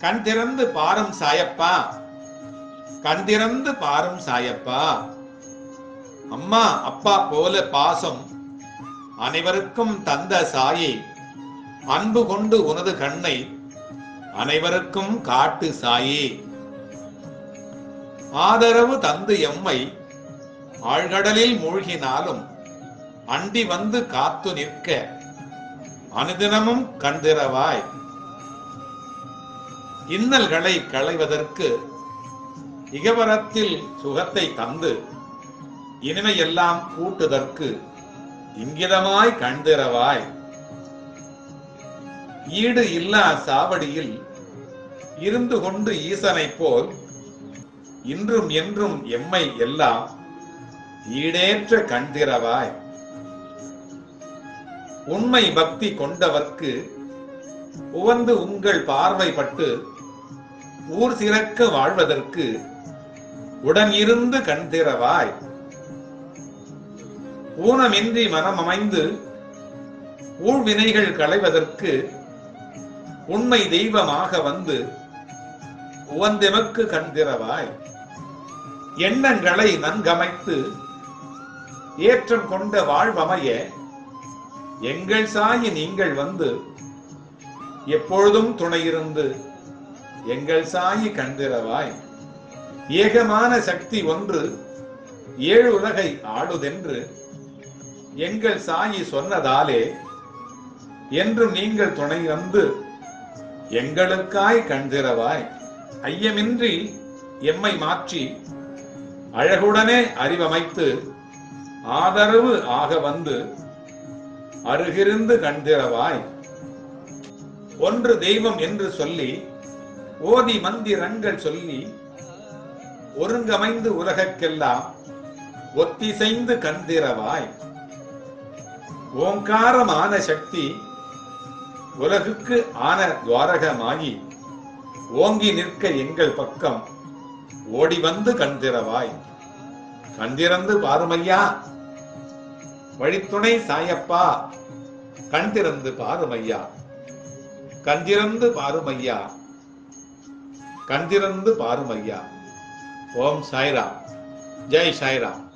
கண் திறந்து பாரும் சாயப்பா. கண் திறந்து பாரும் சாயப்பா. அம்மா அப்பா போல பாசம் அனைவருக்கும் தந்த சாயே அன்பு கொண்டு உனது கண்ணை அனைவருக்கும் காட்டு சாயே. ஆதரவு தந்து எம்மை ஆழ்கடலில் மூழ்கினாலும் அண்டி வந்து காத்து நிற்க அனுதினமும் கண்திரவாய் இன்னல்களை களைவதற்கு இகவரத்தில் சுகத்தை தந்து இனிமையெல்லாம் கூட்டுதற்கு இங்கிதமாய் கண்திரவாய் ஈடு இல்லா சாவடியில் இருந்து கொண்டு ஈசனைப் போல் இன்றும் என்றும் எம்மை எல்லாம் ஈடேற்ற கண்திரவாய் உண்மை பக்தி கொண்டவர்க்கு உவந்து உங்கள் பார்வைப்பட்டு ஊர் சிறக்க வாழ்வதற்கு உடன் இருந்து கண்திரவாய் ஊனமின்றி மனம் அமைந்து ஊழ்வினைகள் களைவதற்கு உண்மை தெய்வமாக வந்து உவந்தெமக்கு கண்திரவாய் எண்ணங்களை நன்கமைத்து ஏற்றம் கொண்ட வாழ்வமைய எங்கள் சாயி நீங்கள் வந்து எப்பொழுதும் துணையிருந்து எங்கள் சாயி கண்திரவாய் ஏகமான சக்தி ஒன்று ஏழு உலகை ஆடுதென்று எங்கள் சாயி சொன்னதாலே என்றும் நீங்கள் துணை வந்து எங்களுக்காய் கண்திரவாய் ஐயமின்றி எம்மை மாற்றி அழகுடனே அறிவமைத்து ஆதரவு ஆக வந்து அருகிருந்து கண்திறவாய் ஒன்று தெய்வம் என்று சொல்லி ஓதி மந்திரங்கள் சொல்லி ஒருங்கமைந்து உலகக்கெல்லாம் ஒத்திசைந்து கந்திரவாய் ஓங்காரமான சக்தி உலகுக்கு ஆன துவாரகமாகி ஓங்கி நிற்க எங்கள் பக்கம் ஓடி வந்து கண்திரவாய் கண்திறந்து பாருமையா. வழித்துணை சாயப்பா. கண் திறந்து பாருமையா. கண்திறந்து பாருமையா. கண்திறந்து பாருமையா. ஓம் சாய்ராம். ஜெய் சாய்ராம்.